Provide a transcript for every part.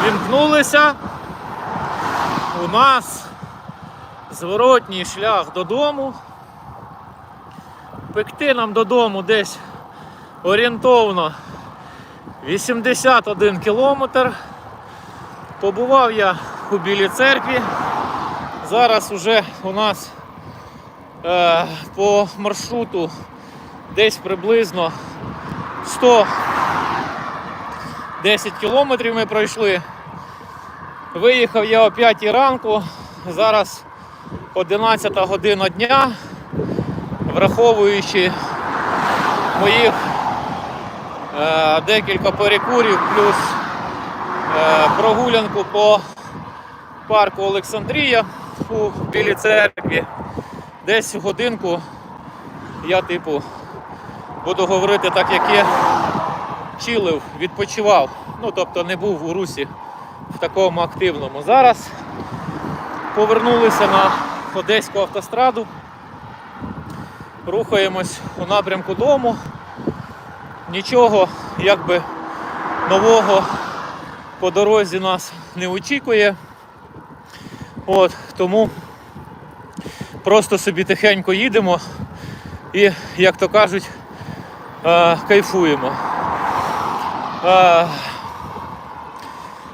увімкнулися. У нас зворотній шлях додому. Пекти нам додому десь орієнтовно 81 кілометр. Побував я у Білій церкві. Зараз уже у нас е, по маршруту десь приблизно 110 кілометрів ми пройшли. Виїхав я о 5 ранку, зараз 11 година дня, враховуючи моїх е, декілька перекурів, плюс е, прогулянку по парку Олександрія у Білій церкві. Десь годинку я, типу, буду говорити так, як є, чилив, відпочивав. Ну, тобто не був у русі в такому активному. Зараз повернулися на Одеську автостраду. Рухаємось у напрямку дому. Нічого якби нового по дорозі нас не очікує. От, тому просто собі тихенько їдемо і, як то кажуть, е, кайфуємо. Е,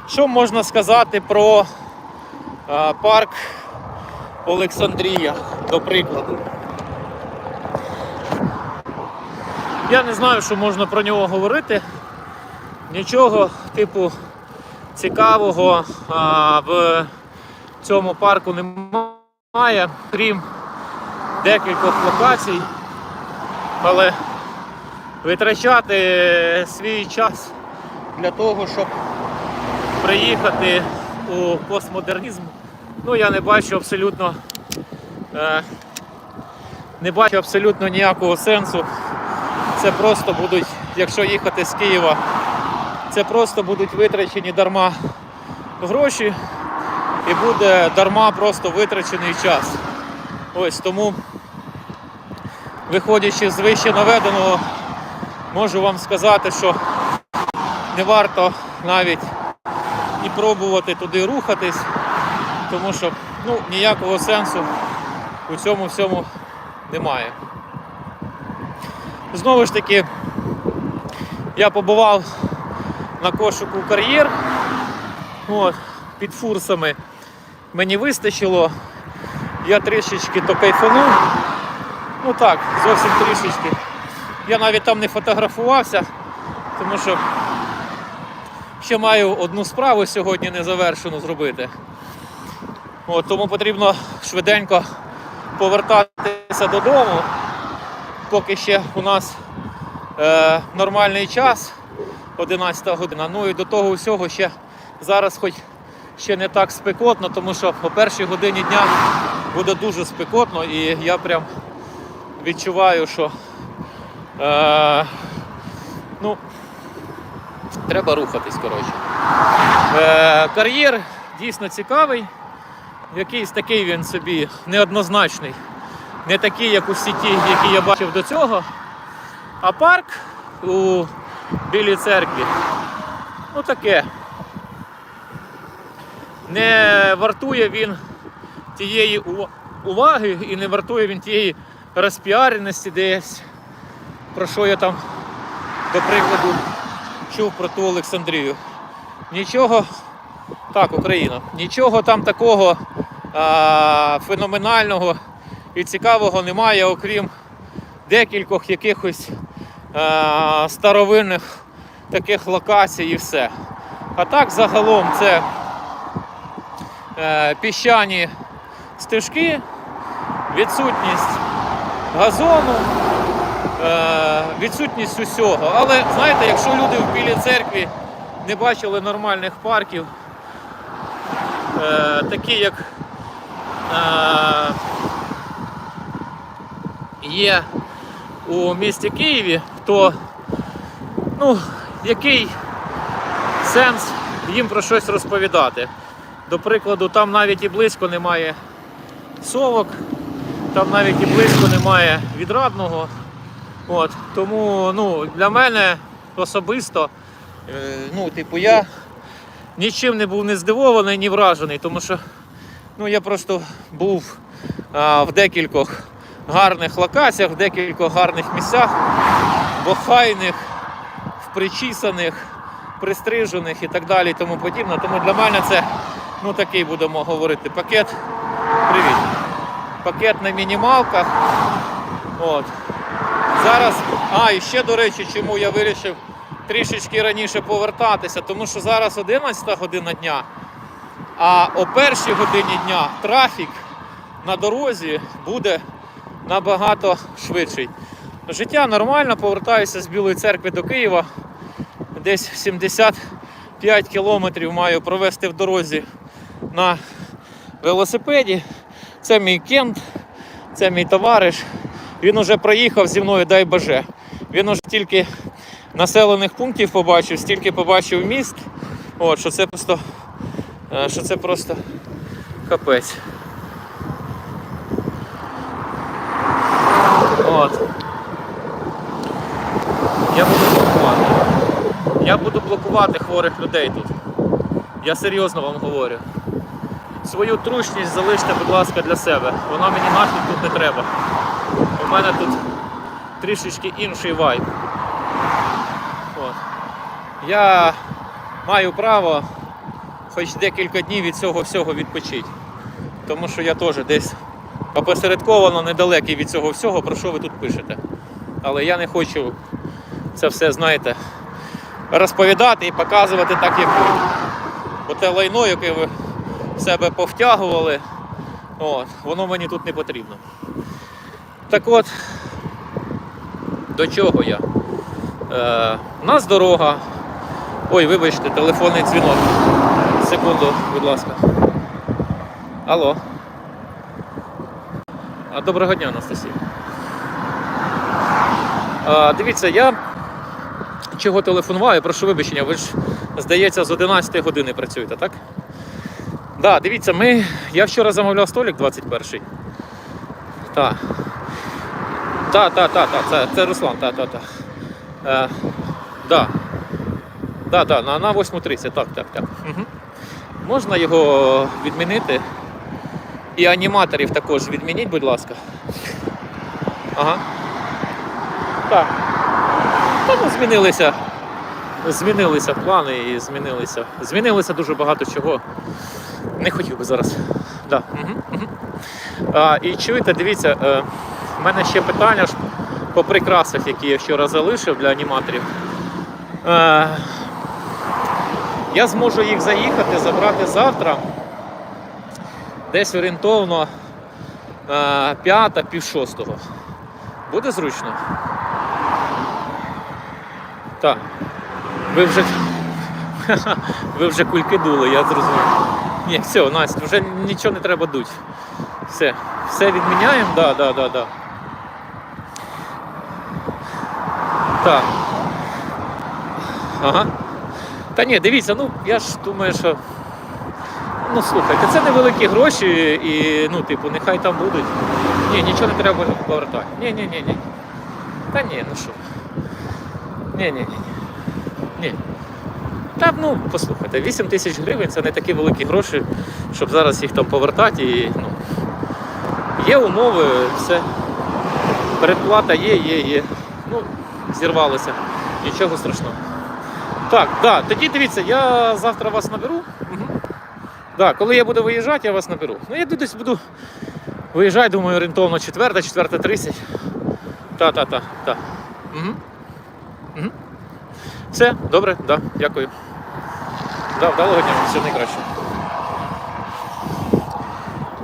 що можна сказати про е, парк Олександрія, до прикладу? Я не знаю, що можна про нього говорити. Нічого, типу, цікавого а, в цьому парку немає, крім декількох локацій. Але витрачати свій час для того, щоб приїхати у постмодернізм, ну я не бачу абсолютно е, не бачу абсолютно ніякого сенсу. Це просто будуть, якщо їхати з Києва, це просто будуть витрачені дарма гроші і буде дарма просто витрачений час. Ось тому, виходячи з вище наведеного, можу вам сказати, що не варто навіть і пробувати туди рухатись, тому що ну, ніякого сенсу у цьому всьому немає. Знову ж таки, я побував на кошику кар'єр от, під фурсами. Мені вистачило, я трішечки то кайфанув. Ну так, зовсім трішечки. Я навіть там не фотографувався, тому що ще маю одну справу сьогодні незавершену зробити. От, тому потрібно швиденько повертатися додому поки ще у нас е, нормальний час, 11 година. Ну і до того всього ще зараз хоч ще не так спекотно, тому що о першій годині дня буде дуже спекотно і я прям відчуваю, що е, треба рухатись. коротше. Е, кар'єр дійсно цікавий. Якийсь такий він собі неоднозначний не такий, як у сіті, які я бачив до цього. А парк у Білій церкві, ну таке. Не вартує він тієї уваги і не вартує він тієї розпіареності десь, про що я там, до прикладу, чув про ту Олександрію. Нічого, так, Україна, нічого там такого а, феноменального і цікавого немає, окрім декількох якихось е, старовинних таких локацій і все. А так загалом це е, піщані стежки, відсутність газону, е, відсутність усього. Але знаєте, якщо люди в Білій церкві не бачили нормальних парків, е, такі як е, є у місті Києві, то ну, який сенс їм про щось розповідати? До прикладу, там навіть і близько немає совок, там навіть і близько немає відрадного. От, тому ну, для мене особисто, е, ну, типу, я нічим не був не здивований, ні вражений, тому що ну, я просто був а, в декількох гарних локаціях, в декількох гарних місцях, в охайних, в причісаних, пристрижених і так далі тому подібне. Тому для мене це ну, такий будемо говорити пакет. Привіт. Пакет на мінімалках. От. Зараз, а, і ще, до речі, чому я вирішив трішечки раніше повертатися, тому що зараз 11 година дня, а о першій годині дня трафік на дорозі буде набагато швидший. Життя нормально, повертаюся з Білої церкви до Києва. Десь 75 кілометрів маю провести в дорозі на велосипеді. Це мій кент, це мій товариш. Він уже проїхав зі мною, дай боже. Він уже тільки населених пунктів побачив, стільки побачив міст. От, що це просто, е, що це просто капець. От. Я буду блокувати. Я буду блокувати хворих людей тут. Я серйозно вам говорю. Свою трушність залиште, будь ласка, для себе. Вона мені нафіг тут не треба. У мене тут трішечки інший вайб. Я маю право хоч декілька днів від цього всього відпочити. Тому що я теж десь опосередковано недалекий від цього всього, про що ви тут пишете. Але я не хочу це все, знаєте, розповідати і показувати так, як ви. Бо те лайно, яке ви в себе повтягували, от, воно мені тут не потрібно. Так от, до чого я? Е, у нас дорога. Ой, вибачте, телефонний дзвінок. Секунду, будь ласка. Алло. А, доброго дня, Анастасія. А, дивіться, я чого телефонуваю, прошу вибачення, ви ж, здається, з 11 години працюєте, так? Да, дивіться, ми. Я вчора замовляв столик 21-й. Так. Так, так, так, так, це, це Руслан, так, так, так. Е, да. Да, да, на, на 8.30, так, так, так. Угу. Можна його відмінити? І аніматорів також відмініть, будь ласка. Ага. Так. Та ну, змінилися. Змінилися плани і змінилися. Змінилося дуже багато чого. Не хотів би зараз. Да. Угу, угу. А, і чуєте, дивіться, е, мене ще питання ж по прикрасах, які я вчора залишив для аніматорів. Е, я зможу їх заїхати, забрати завтра. Десь орієнтовно е, п'ята, пів шостого. Буде зручно? Так. Ви вже. Ви вже кульки дули, я зрозумів. Ні, все, Настя, вже нічого не треба дуть. Все. Все відміняємо? Да, да, да, да. Так. Ага. Та ні, дивіться, ну я ж думаю, що. Ну слухайте, це невеликі гроші і, ну, типу, нехай там будуть. Ні, нічого не треба повертати. Ні, ні. Та ні, ну що. Ні, ні, ні. Ні. Та ну, послухайте, 8 тисяч гривень це не такі великі гроші, щоб зараз їх там повертати і ну. Є умови, все. Передплата є, є, є. Ну, зірвалося. Нічого страшного. Так, да, тоді дивіться, я завтра вас наберу. Угу. Да, коли я буду виїжджати, я вас наберу. Ну, я десь буду виїжджати, думаю, орієнтовно 4, 4.30. Та-та-та. та. Угу. Угу. Все, добре, да, дякую. Да, вдалого дня, все найкраще.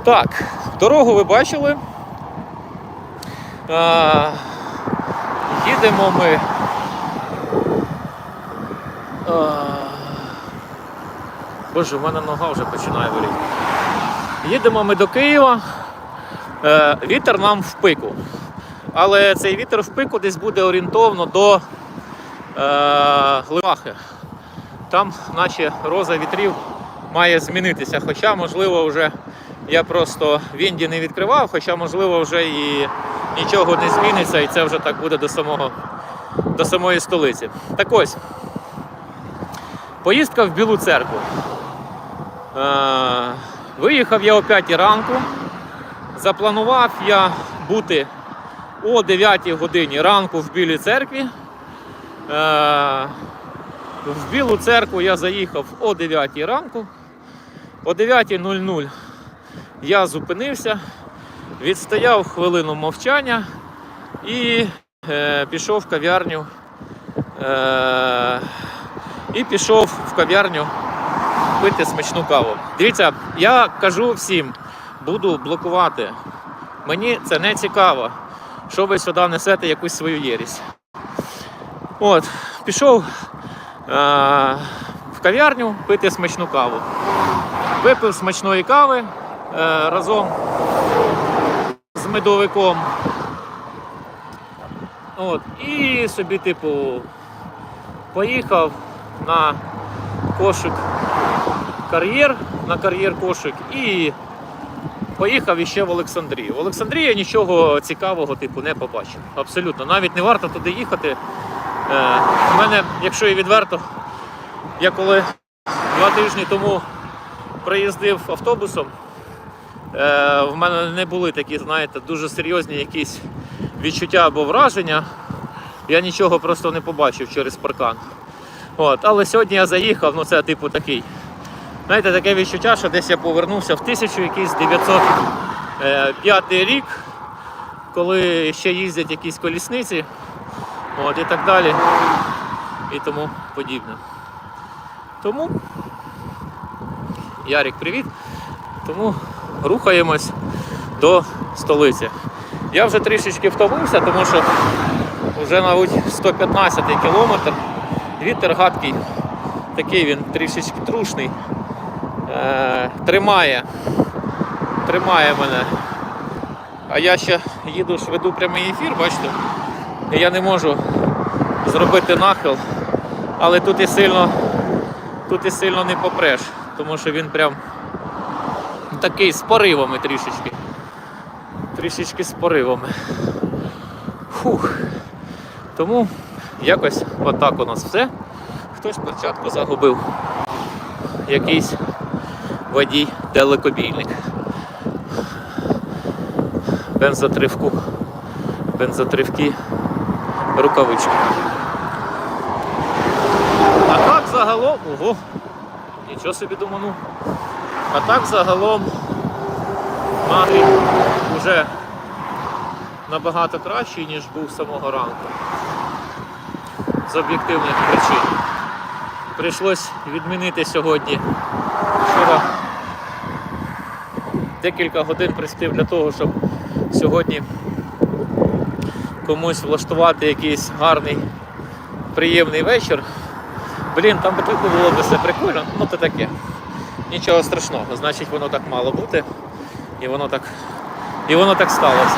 Так, дорогу ви бачили. А, їдемо ми. Боже, в мене нога вже починає боліти. Їдемо ми до Києва. Е, вітер нам в пику. Але цей вітер в пику десь буде орієнтовно до е, Гливахи. Там наче роза вітрів має змінитися. Хоча, можливо, вже я просто Вінді не відкривав, хоча, можливо, вже і нічого не зміниться, і це вже так буде до самого до самої столиці. Так ось. Поїздка в Білу церкву. Е, виїхав я о 5 ранку. Запланував я бути о 9 годині ранку в Білій церкві. Е, в Білу церкву я заїхав о 9 ранку. О 9.00 я зупинився, відстояв хвилину мовчання і е, пішов в кав'ярню. Е, і пішов в кав'ярню пити смачну каву. Дивіться, я кажу всім, буду блокувати. Мені це не цікаво, що ви сюди несете якусь свою єрість. От, пішов е, в кав'ярню пити смачну каву. Випив смачної кави е, разом медовиком. От, і собі, типу, поїхав на кошик кар'єр, на кар'єр кошик і поїхав іще в Олександрію. В Олександрії нічого цікавого типу не побачив. Абсолютно. Навіть не варто туди їхати. Е, у мене, якщо і відверто, я коли два тижні тому приїздив автобусом, в мене не були такі, знаєте, дуже серйозні якісь відчуття або враження. Я нічого просто не побачив через паркан. От, але сьогодні я заїхав, ну це типу такий. Знаєте, таке відчуття, що десь я повернувся в 1905 рік, коли ще їздять якісь колісниці, от, і так далі, і тому подібне. Тому, Ярик, привіт. Тому рухаємось до столиці. Я вже трішечки втомився, тому що вже, мабуть, 115 кілометр. Вітер гадкий, такий він трішечки трушний. Е, тримає. Тримає мене. А я ще їду, веду прямий ефір, бачите? І я не можу зробити нахил, але тут і сильно, тут і сильно не попреш, тому що він прям такий з поривами трішечки. Трішечки з поривами. Фух. Тому якось отак у нас все. Хтось перчатку загубив. Якийсь водій далекобійник. Бензотривку. Бензотривки, рукавички. А так загалом. Ого! Нічого собі думану. А так загалом настрій вже набагато кращий, ніж був самого ранку. З об'єктивних причин. Прийшлось відмінити сьогодні. Вчора декілька годин приспів для того, щоб сьогодні комусь влаштувати якийсь гарний, приємний вечір. Блін, там було б все прикольно, ну то таке. Нічого страшного, значить воно так мало бути. І воно так, і воно так сталося.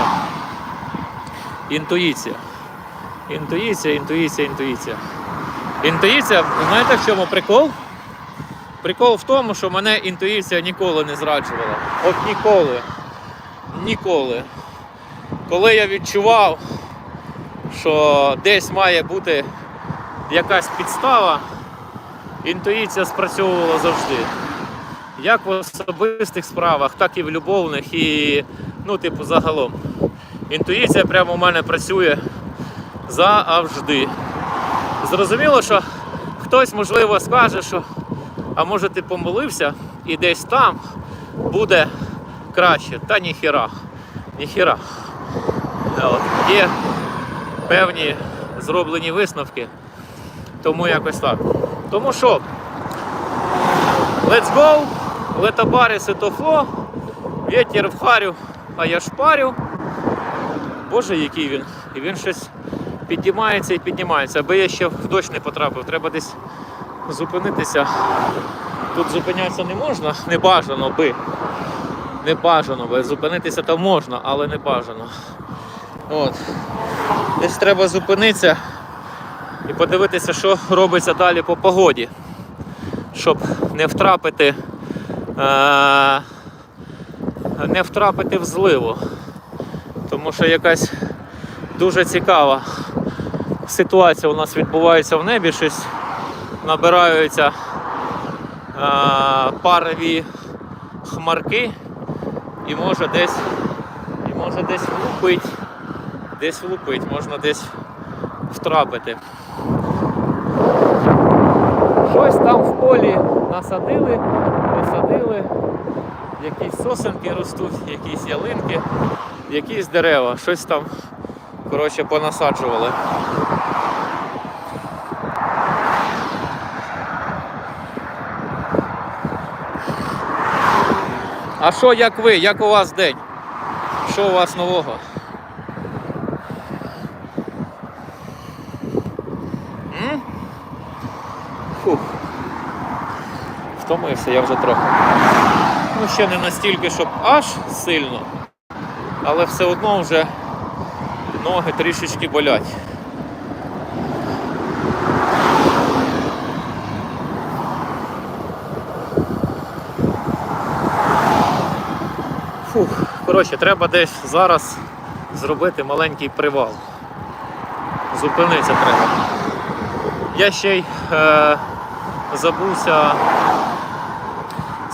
Інтуїція. Інтуїція, інтуїція, інтуїція. Інтуїція, знаєте в чому прикол? Прикол в тому, що мене інтуїція ніколи не зраджувала. От ніколи. Ніколи. Коли я відчував, що десь має бути якась підстава, інтуїція спрацьовувала завжди. Як в особистих справах, так і в любовних, і, ну, типу, загалом. Інтуїція прямо у мене працює завжди. Зрозуміло, що хтось, можливо, скаже, що а може ти помилився і десь там буде краще. Та ніхіра. Ніхіра. От. Є певні зроблені висновки. Тому якось так. Тому що, let's go, летабари ситофло, вітер в харю, а я шпарю. Боже, який він. І він щось піднімається і піднімається. Аби я ще в дощ не потрапив, треба десь зупинитися. Тут зупинятися не можна, не бажано би. Не бажано би. Зупинитися то можна, але не бажано. От. Десь треба зупинитися і подивитися, що робиться далі по погоді, щоб не втрапити, не втрапити в зливу. Тому що якась дуже цікава ситуація у нас відбувається в небі, щось набираються парові хмарки і може десь і може десь влупить. Десь влупить, можна десь втрапити. Щось там в полі насадили, посадили, якісь сосенки ростуть, якісь ялинки, якісь дерева, щось там коротше, понасаджували. А що, як ви? Як у вас день? Що у вас нового? Втомився я вже трохи. Ну, ще не настільки, щоб аж сильно, але все одно вже ноги трішечки болять. Фух, коротше, треба десь зараз зробити маленький привал. Зупинитися треба. Я ще й е, забувся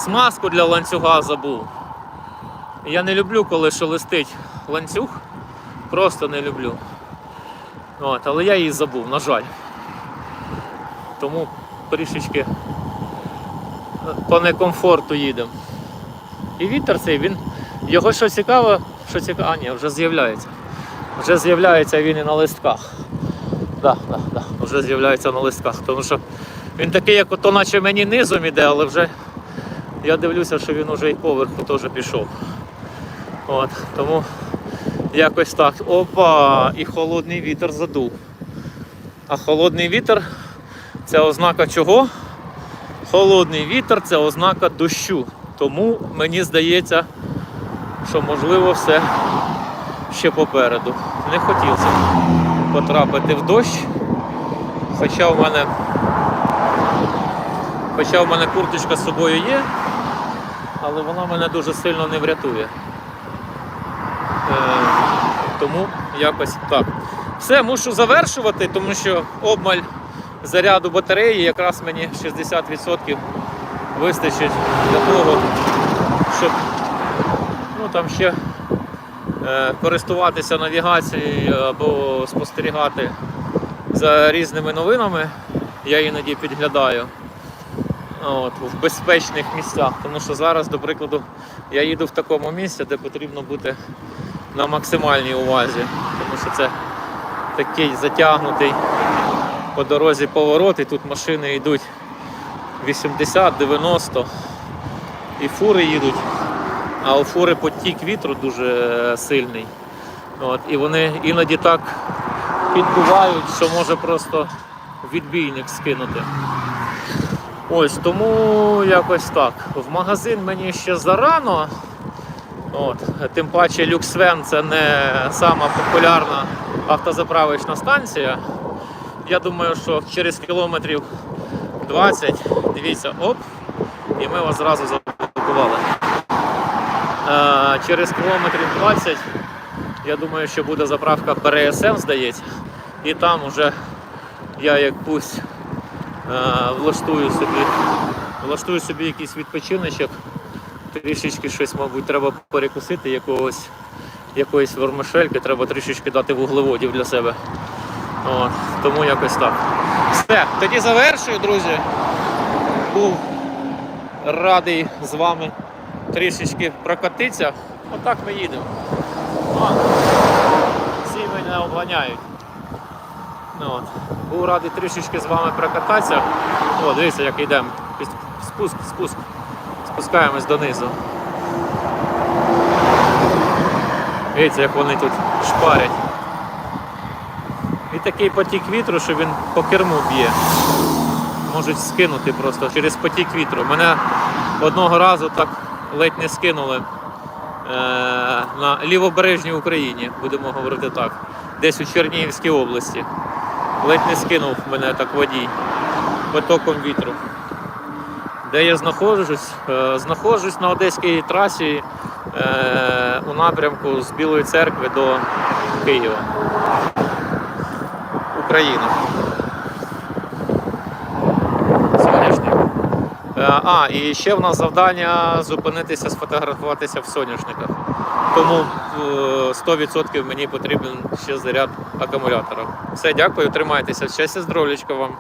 смазку для ланцюга забув. Я не люблю, коли шелестить ланцюг. Просто не люблю. От, але я її забув, на жаль. Тому трішечки е, по некомфорту їдемо. І вітер цей, він. Його що цікаво, що цікаво. А, ні, вже з'являється. Вже з'являється він і на листках. Да, да, да, вже з'являється на листках. Тому що він такий, як ото наче мені низом іде, але вже я дивлюся, що він уже і поверху теж пішов. От, тому якось так. Опа! І холодний вітер задув. А холодний вітер це ознака чого? Холодний вітер це ознака дощу. Тому мені здається, що можливо все ще попереду. Не хотілося потрапити в дощ. Хоча в мене Хоча в мене курточка з собою є, але вона мене дуже сильно не врятує. Е, тому якось так. Все, мушу завершувати, тому що обмаль заряду батареї якраз мені 60% вистачить для того, щоб ну, там ще е, користуватися навігацією або спостерігати за різними новинами. Я іноді підглядаю от, в безпечних місцях. Тому що зараз, до прикладу, я їду в такому місці, де потрібно бути на максимальній увазі, тому що це такий затягнутий по дорозі поворот, і тут машини йдуть 80-90 і фури їдуть, а у фури потік вітру дуже сильний. От, і вони іноді так підбивають, що може просто відбійник скинути. Ось тому якось так. В магазин мені ще зарано. От, тим паче Люксвен це не сама популярна автозаправочна станція. Я думаю, що через кілометрів 20, дивіться, оп, і ми вас зразу заблокували. Е, через кілометрів 20, я думаю, що буде заправка ПРСМ, здається. І там вже я якусь влаштую собі, влаштую собі якийсь відпочиночок. Трішечки щось, мабуть, треба перекусити, якогось, якоїсь вермишельки, треба трішечки дати вуглеводів для себе. От, тому якось так. Все, тоді завершую, друзі. Був радий з вами трішечки прокатитися. Отак ми їдемо. Всі мене обганяють. Ну, от. Був радий трішечки з вами прокататися. О, дивіться, як йдемо. Спуск, спуск. Спускаємось донизу. Дивіться, як вони тут шпарять. І такий потік вітру, що він по керму б'є. Можуть скинути просто через потік вітру. Мене одного разу так ледь не скинули е, на лівобережній Україні, будемо говорити так, десь у Чернігівській області. Ледь не скинув мене так водій потоком вітру. Де я знаходжусь? Е, Знаходжусь на Одеській трасі е, у напрямку з Білої церкви до Києва. Україна. Соняшник. Е, А, і ще в нас завдання зупинитися, сфотографуватися в соняшниках. Тому е, 100% мені потрібен ще заряд акумулятора. Все, дякую, тримайтеся. Щастя, здоров'ячка вам.